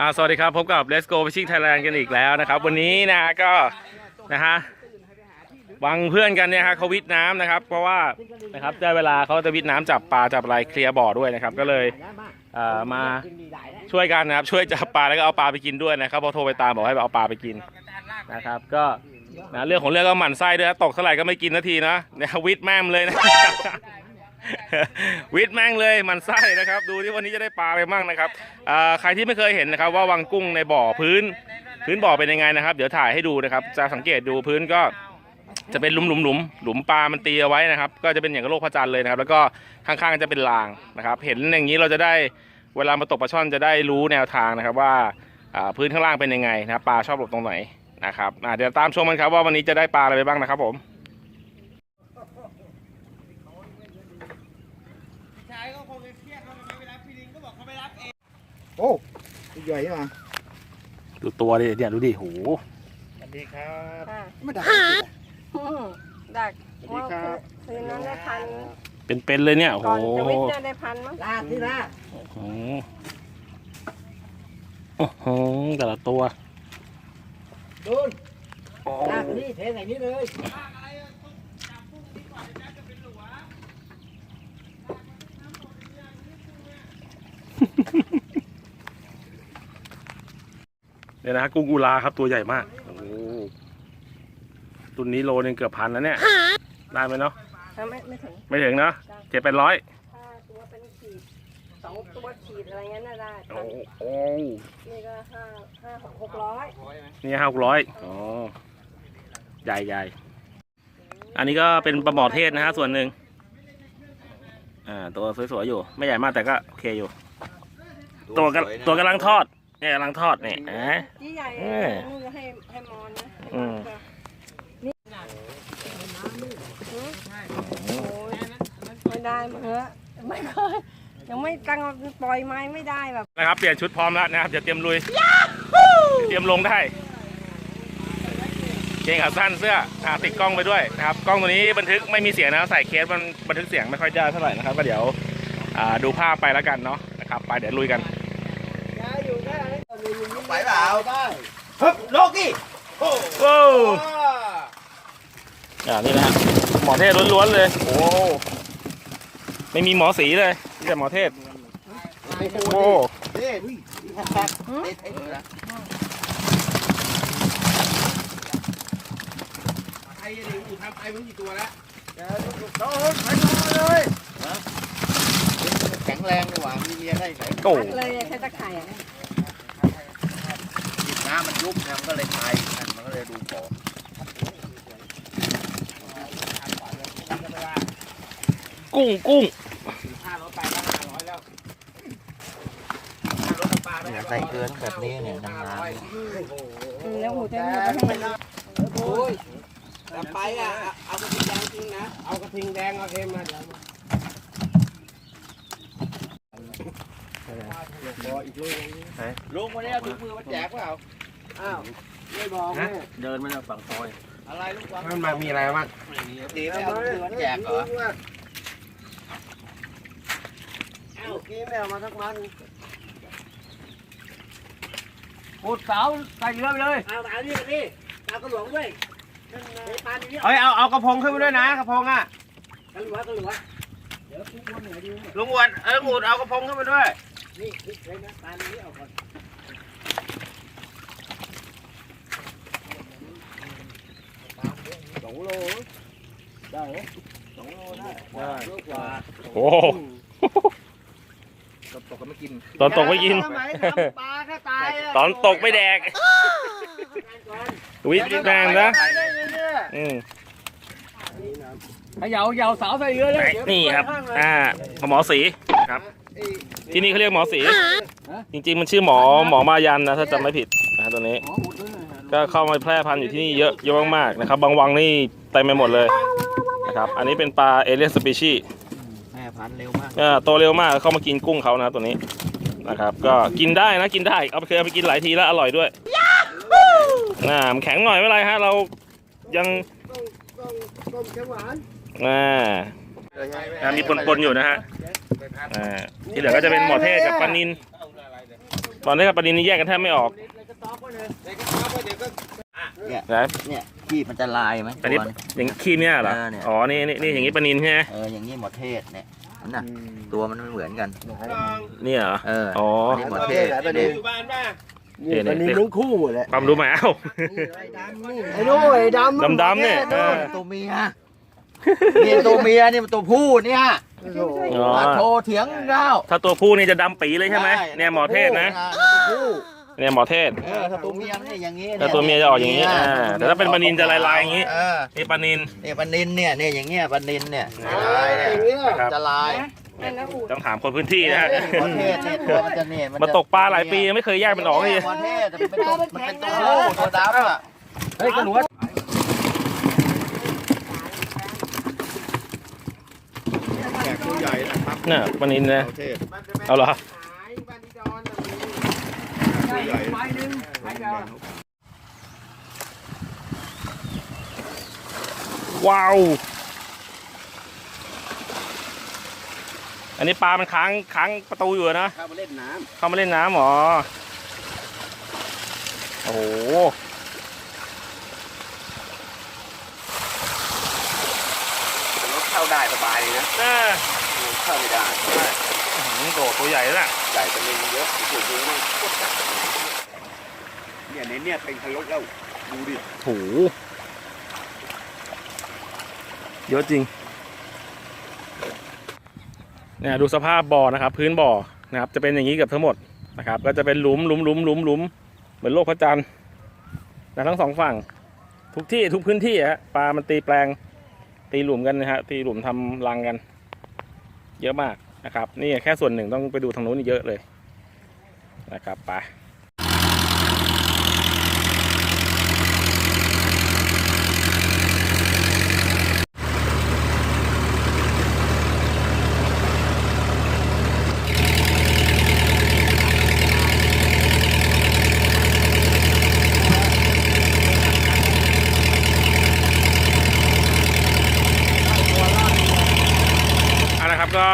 อ่าสวัสดีครับ พบกับ Let's Go Fishing Thailand กันอีกแล้วนะครับ วันนี้นะก็นะฮะวังเพื่อนกันเนี่ยฮะเขาวิทน้ำนะครับ เพราะว่านะครับได้เวลาเขาจะวิทน้ำจับปลาจับอะไรเคลียร์บ่อด้วยนะครับ ก็เลยเอ่อมาช่วยกันนะครับช่วยจับปลาแล้วก็เอาปลาไปกินด้วยนะครับพอโทรไปตามบอกให้เอาปลาไปกินนะครับ ก็นะเรื่องของเรื่องก็หมั่นไส้ด้วยนะตกเท่าไหร่ก็ไม่กินนาทีนะเนี่ยวิทแม่มเลยนะ วิทย์แม่งเลยมันไส้นะครับ ดูที่วันนี้จะได้ปลาอะไรบ้างนะครับอ่าใครที่ไม่เคยเห็นนะครับ ว่าวังกุ้งในบ่อพื้น พื้นบ่อเป็นยังไงนะครับ เดี๋ยวถ่ายให้ดูนะครับ จะสังเกตดูพื้นก็จะเป็นหลุมหลุมหลุมหลุมปลา มันตีเอาไว้นะครับ ก็จะเป็นอย่างกับโลกพระจันทร์เลยนะครับ แล้วก็ข้างๆจะเป็นรางนะครับ เห็นอย่างนี้เราจะได้เวลามาตกปลาช่อนจะได้รู้แนวทางนะครับว่าพื้นข้างล่างเป็นยังไงนะครับปลาชอบหลบตรงไหนนะครับเดี๋ยวตามชมกันครับว่าวันนี้จะได้ปลาอะไรไปบ้างนะครับผม ชายก็คงจะเครียดว่าทำไมไม่รับพี่ลิงก็บอกเขาไม่รับเอง โอ้ใหญ่มาดูตัวดิเนี่ยดูดิโหสวัสดีครับค่ะไม่ได้อืมดักสวัสดีครับคืนนั้นได้พันเป็นๆเลยเนี่ยโอ้โหก่อนจะวิทย์เนี่ยได้พันมั้งลากที่ลากโอ้โหโอ้โหแต่ละตัวดูนลากนี่เทใส่นี่เลย เนี่ยนะฮะกุ้งกุลาครับตัวใหญ่มากโอ้โหตัวนี้โลนึงเกือบพันแล้วเนี่ยได้ไหมเนาะถ้าไม่ไม่ถึงไม่ถึงเนาะเจ็ดแปดร้อยถ้าตัวเป็นขีดสองตัวขีดอะไรเงี้ยน่าได้โอ้โหนี่ก็ห้าห้าหกหกร้อยนี่ห้าหกร้อยอ๋อใหญ่ใหญ่อันนี้ก็เป็นปลาหมอเทศนะฮะส่วนหนึ่งอ่าตัวสวยๆอยู่ ไม่ใหญ่มากแต่ก็โอเคอยู่ ตัวกำตัวกำลังทอด เนี่ยกำลังทอดเนี่ยอ่าที่ใหญ่เออ นู่นก็ให้ให้มอนนะอืมนี่หือโอ้ยไม่ได้มาเถอะไม่เคยยังไม่ตั้งปล่อยไม้ไม่ได้แบบนะครับเปลี่ยนชุดพร้อมแล้วนะครับจะเตรียมลุยเตรียมลงได้เกงขาสั้นเสื้ออ่าติดกล้องไปด้วยนะครับกล้องตัวนี้บันทึกไม่มีเสียงนะใส่เคสมันบันทึกเสียงไม่ค่อยได้เท่าไหร่นะครับก็เดี๋ยวอ่าดูภาพไปแล้วกันเนาะนะครับไปเดี๋ยวลุยกัน ไหวเปล่าได้ฮึบโลกี้โอ้โอ้อ่านี่นะฮะหมอเทศล้วนๆเลย โอ้ไม่มีหมอสีเลยมีแต่หมอเทศ โอ้เฮ้ยแท็กเด็ดไอ้นี่ละไอ้ลิงอยู่ทำไอ้มึงกี่ตัวแล้วโดนไปดูเลยแข็งแรงดีกว่ามีเมียได้ไหนโอ้พัดเลยใช้ตะไคร่อะจิบ น้ำมันยุบนี่ยมันก็เลยตายมันก็เลยดูผอมกุ้งกุ้งห้ารถไปก็ห้าร้อยแล้วห้ารถปลาไปเนี่ยใส่เกลือแบบนี้เนี่ยนานอืมแล้วหูจะมีไปทำไมโอ้ยแต่ไปอะเอากระทิงแดงจริงนะ เอากระทิงแดงเอาเค็มมาเดี๋ยวมาลุงวันนี้เอาถุงมือมาแจกเปล่า อ้าวไม่บอกแม่เดินมาจากฝั่งซอยอะไรลูกวะมันมามีอะไรบ้างดีไม่เอาถุงมือมาแจกเหรอเอ้ากินแมวมาทักมันพูดเสาใส่เรือไปเลย เอาเอานี่นี่เอากระหลวงด้วยนั่นไงปลาดีเนี่ยเอ้ยเอาเอากระพงขึ้นไปด้วยนะกระพงอะกระหลวงกระหลวงเดี๋ยวทุกคนเหนือดีลุงอ้วนเอออูดเอากระพงขึ้นไปด้วย นี่นี่เลยนะปลานี้เอาก่อนสองโลได้เหรอสองโลได้โล กว่าโอ้ตกก็ไม่กินตอนตกไม่กินทำไมทำปลาแค่ตายะตอนตกไม่แดกวิทย์แดงนะตายได้เลยเนี่ยอืมเขย่าเหยาเสาใส่เรือเลยนี่ครับ อ่า หมอสีครับ ที่นี่เขาเรียกหมอสี จริงๆมันชื่อหมอหมอมายันนะ ถ้าจำไม่ผิดนะตัวนี้ ก็เข้ามาแพร่พันธุ์อยู่ที่นี่เยอะเยอะมากๆนะครับ บางวังนี่เต็มไปหมดเลยนะครับ อันนี้เป็นปลาเอเลียนสปีชีแม่พันธุ์เร็วมากอ่าโตเร็วมากเข้ามากินกุ้งเขานะตัวนี้นะครับ ก็กินได้นะกินได้เอาไปเคยเอาไปกินหลายทีแล้วอร่อยด้วยอ่ามันแข็งหน่อยไม่เป็นไรฮะเรายังต้มเขียวหวานอ่าอ่ามีปนๆอยู่นะฮะอ่าที่เหลือก็จะเป็นหมอเทศกับปลานินตอนนี้กับปลานินนี่แยกกันแทบไม่ออกเนี่ยนะเนี่ยขี้มันจะลายไหมอันนี้ตัวอย่างขี้เนี่ยเหรอเออเนี่ยอ๋อนี่นี่นี่อย่างนี้ปลานินใช่ไหมเอออย่างนี้หมดเทศเนี่ย นั่นน่ะ ตัวมันไม่เหมือนกัน เนี่ยเหรอ เอออ๋อ อันนี้หมดเทศประเด็น อยู่บ้านป่ะเดี๋ยวอันนี้นี่ทั้งคู่แหละความรู้ใหม่เอ้า ไอ้นู้นไอ้ดำดำๆเนี่ยเออตัวเมียนี่ตัวเมียนี่มันตัวผู้เนี่ยอ๋อ มาโทรเถียงแล้วถ้าตัวผู้นี่จะดำปีเลยใช่ไหมเนี่ยหมอเทศนะ ตัวผู้ เนี่ยหมอเทศ เออถ้าตัวเมียมันเนี่ยอย่างนี้ถ้าตัวเมียจะออกอย่างนี้อ่าแต่ถ้าเป็นปลานินจะลายๆอย่างนี้ เออนี่ปลานิน เนี่ยปลานินเนี่ยเนี่ยอย่างเงี้ยปลานินเนี่ยลายอเนี่ยย่างเงี้ย ครับ จะลายนั่นนะอูดต้องถามคนพื้นที่นะฮะหมอเทศเนี่ยตัวมันจะเนี่ยมาตกปลาหลายปียังไม่เคยแยกมันออกเลยหมอเทศแต่มันเป็นตัวมันเป็นตัวผู้ตัวดำอะเฮ้ยกระหนูว่าน่ะปลานินนะ เอาเหรอ ไม้หนึงไม้ยาวว้าว อันนี้ปลา มันค้างค้างประตูอยู่อะนะ เข้ามาเล่นน้เข้ามาเล่นน้ำเหรอ โอ้โหำรถเข้าได้สบายเลยนะน่าเข้าไม่ได้อื้อหือ โดดตัวใหญ่แล้วน่ะใหญ่เป็นเองเยอะสุดๆเลยโคตรจัดเนี่ยในเนี่ยเป็นคันรถแล้วดูดิโอ้โหเยอะจริงเนี่ยดูสภาพบ่อนะครับ พื้นบ่อนะครับ จะเป็นอย่างนี้เกับทั้งหมดนะครับ ก็จะเป็นหลุมหลุมหลุมหลุมหลุมเหมือนโลกพระจันทร์นะทั้งสองฝั่ง ทุกที่ทุกพื้นที่อะฮะปลามันตีแปลงตีหลุมกันนะฮะตีหลุมทำรังกัน เยอะมาก นะครับ นี่แค่ส่วนหนึ่งต้องไปดูทางนู้นอีกเยอะเลยนะครับไป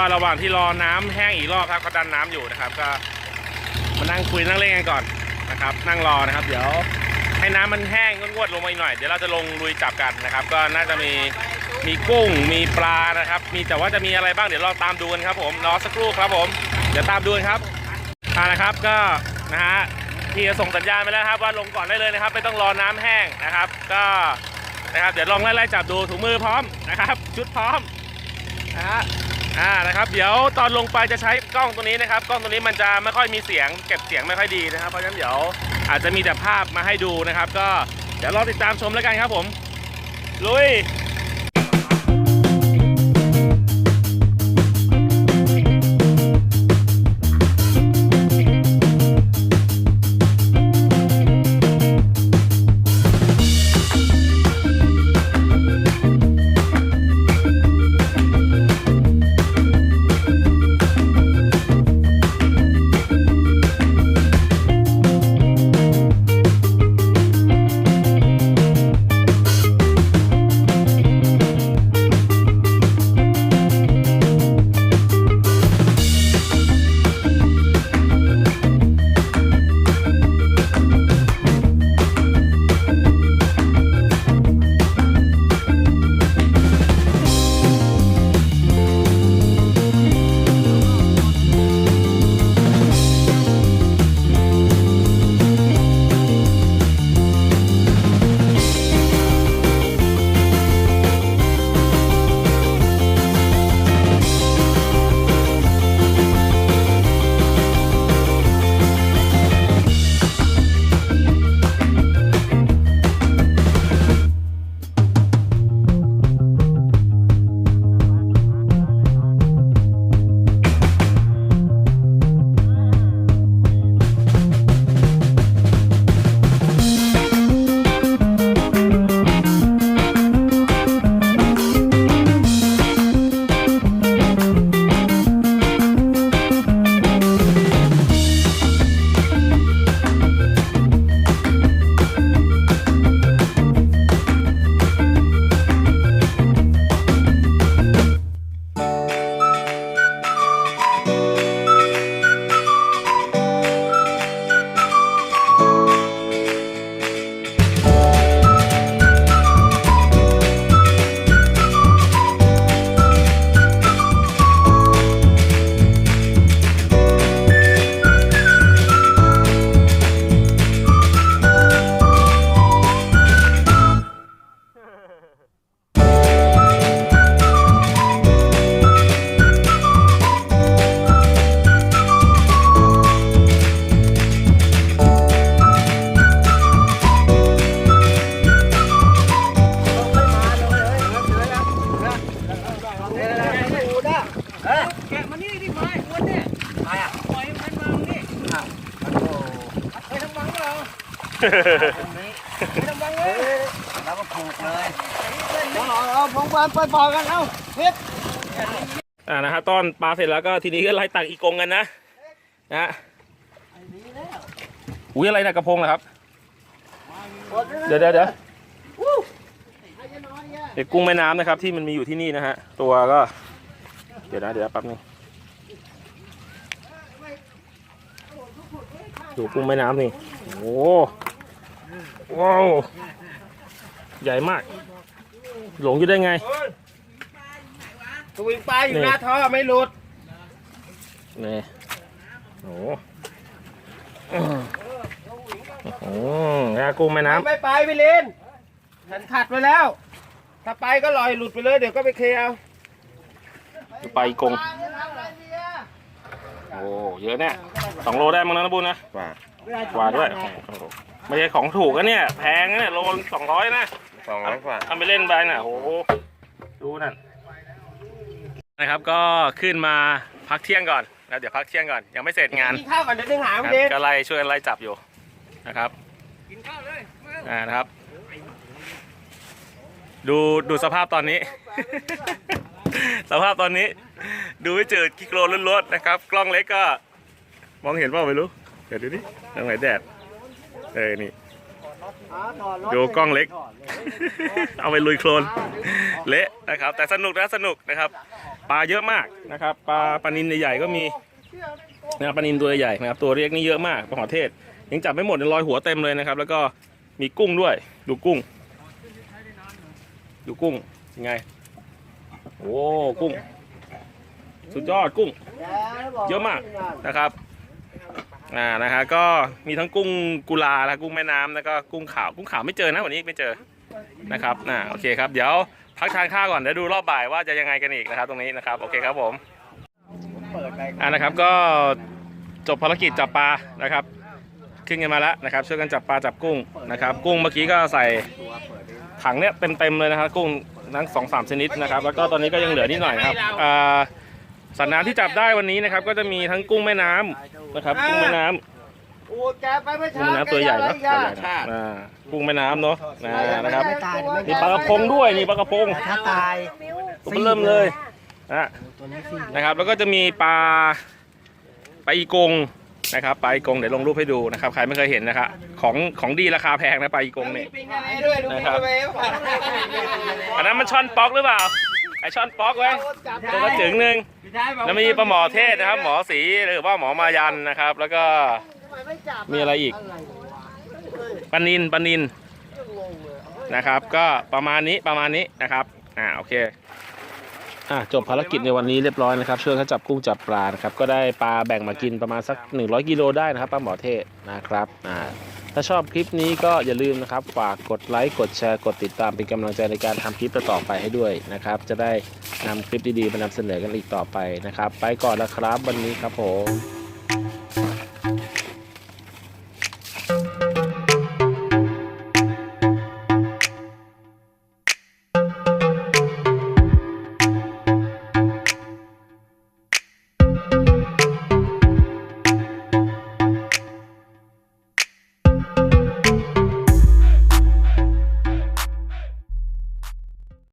รับก็ระหว่างที่รอน้ำแห้งอีกรอบครับก็ดันน้ำอยู่นะครับ ก็มานั่งคุยนั่งเล่นกันก่อนนะครับ นั่งรอนะครับ เดี๋ยวให้น้ำมันแห้งงวดๆลงมาอีกหน่อยเดี๋ยวเราจะลงลุยจับกันนะครับ ก็น่าจะมีมีกุ้งมีปลานะครับ มีแต่ว่าจะมีอะไรบ้างเดี๋ยวเราตามดูกันครับ ผมรอสักครู่ครับ ผมเดี๋ยวตามดูกันครับเอาละครับก็นะฮะพี่ก็ส่งสัญญาณไปแล้วครับ ว่าลงก่อนได้เลยนะครับ ไม่ต้องรอน้ำแห้งนะครับ ก็นะครับ เดี๋ยวลองไล่ๆจับดูถุงมือพร้อมนะครับ ชุดพร้อมนะฮะ อ่านะครับเดี๋ยวตอนลงไปจะใช้กล้องตัวนี้นะครับ กล้องตัวนี้มันจะไม่ค่อยมีเสียง เก็บเสียงไม่ค่อยดีนะครับ เพราะฉะนั้นเดี๋ยวอาจจะมีแต่ภาพมาให้ดูนะครับ ก็เดี๋ยวรอติดตามชมแล้วกันครับผมลุย แล้วก็ผูกเลยเอาพงบานไปปล่อยกันเอาเฮ็ดอ่านะฮะต้อนปลาเสร็จแล้วก็ทีนี้ก็ไล่ตักอีกงกันนะนะฮะอุ้ยอะไรนะกระพงเหรอครับ เดี๋ยวเดี๋ยวเดี๋ยวเด็กกุ้งแม่น้ำนะครับ ที่มันมีอยู่ที่นี่นะฮะ ตัวก็ เดี๋ยวนะเดี๋ยวแป๊บนึงดูกุ้งแม่น้ำนี่ โอ้ ว้าวใหญ่มาก หลงอยู่ได้ไง สวิงปลาอยู่หน้าท่อไม่หลุดนี่โอ้โหโอ้โหนะกุ้งแม่น้ำไม่ไปพี่ลินฉันขัดไว้แล้ว ถ้าไปก็ลอยหลุดไปเลยเดี๋ยวก็ไปเคลียร์เอาไปกงโอ้เยอะเนี่ยสองโลได้มั้งนะนะบุญนะกว่ากว่าด้วย ไม่ใช่ของถูกนะเนี่ย แพงนะเนี่ยโลสองร้อยนะสองร้อยกว่าทำไปเล่นไปน่ะโอ้โหดูนั่นนะครับก็ขึ้นมาพักเที่ยงก่อนแล้วเดี๋ยวพักเที่ยงก่อนยังไม่เสร็จงานกินข้าวก่อนเดี๋ยวถึงหาคพี่รับลินก็ไล่ช่วยกันไล่จับอยู่นะครับกินข้าวเลยอ่านะครับ ดูดูสภาพตอนนี้ สภาพตอนนี้ ดูไม่เจอกิโลล้วนๆนะครับ กล้องเล็กก็ มองเห็นเปล่าไม่รู้เดี๋ยวดูดิทางไหนแดด เออนี่ดูกล้องเล็ก เอาไปลุยโคลนเละนะครับ แต่สนุกนะสนุกนะครับปลาเยอะมากนะครับปลาปลานินใหญ่ๆก็มีนะครับปลานินตัวใหญ่นะครับ ตัวเรียกนี่เยอะมากปลาหอเทศ ยังจับไม่หมดยังลอยหัวเต็มเลยนะครับ แล้วก็มีกุ้งด้วย ดูกุ้ง ดูกุ้งยังไงโอ้กุ้ง สุดยอดกุ้ง เยอะมากนะครับ อ่านะฮะก็มีทั้งกุ้งกุลาและกุ้งแม่น้ำแล้วก็กุ้งขาวกุ้งขาวไม่เจอนะวันนี้ไม่เจอนะครับอ่าโอเคครับเดี๋ยวพักทานข้าวก่อนเดี๋ยวดูรอบบ่ายว่าจะยังไงกันอีกนะครับตรงนี้นะครับโอเคครับผมอ่านะครับก็จบภารกิจจับปลานะครับขึ้นกันมาแล้วนะครับช่วยกันจับปลาจับกุ้งนะครับกุ้งเมื่อกี้ก็ใส่ถังเนี้ยเต็มๆเลยนะครับกุ้งทั้งสองสามชนิดนะครับแล้วก็ตอนนี้ก็ยังเหลือนิดหน่อยครับอ่าสัตว์น้ำที่จับได้วันนี้นะครับก็จะมีทั้งกุ้งแม่น้ำ นะครับกุ้งแม่น้ำโอ้แกไปเมื่อกุ้เช้างแม่น้ำตัวใหญ่เนอะแกตัวยังใหไงญ่อะนะอ่ากุ้งแม่น้ำเนาะนะนะครับ ไม่ตายเดี๋ยวไม่มีปลากระพงด้วยนี่ปลากระพง ถ้าตาย ตัวเริ่มเลยนะนะครับ แล้วก็จะมีปลาปลาอีกงนะครับปลาอีกงเดี๋ยวลงรูปให้ดูนะครับ ใครไม่เคยเห็นนะครับของของดีราคาแพงนะปลาอีกงเนี่ย ปิงอะไรด้วยดูนะครับไปเปล่า อันนั้นมันช่อนป๊อกหรือเปล่า ไอช่อนป๊อกไว้ตัวกระจึงหนึ่งแล้วมีปลาหมอเทศนะครับ หมอสีหรือว่าหมอมายันนะครับ แล้วก็มีอะไรอีกปลานินปลานินนะครับ ก็ประมาณนี้ประมาณนี้นะครับอ่าโอเคอ่าจบภารกิจในวันนี้เรียบร้อยนะครับช่วยกันจับกุ้งจับปลานะครับก็ได้ปลาแบ่งมากินประมาณสัก 100 กิโลได้นะครับปลาหมอเทศนะครับอ่า ถ้าชอบคลิปนี้ก็อย่าลืมนะครับฝากกดไลค์กดแชร์กดติดตามเป็นกำลังใจในการทำคลิปต่อไปให้ด้วยนะครับ จะได้นำคลิปดีๆมานำเสนอกันอีกต่อไปนะครับ ไปก่อนแล้วครับวันนี้ครับผม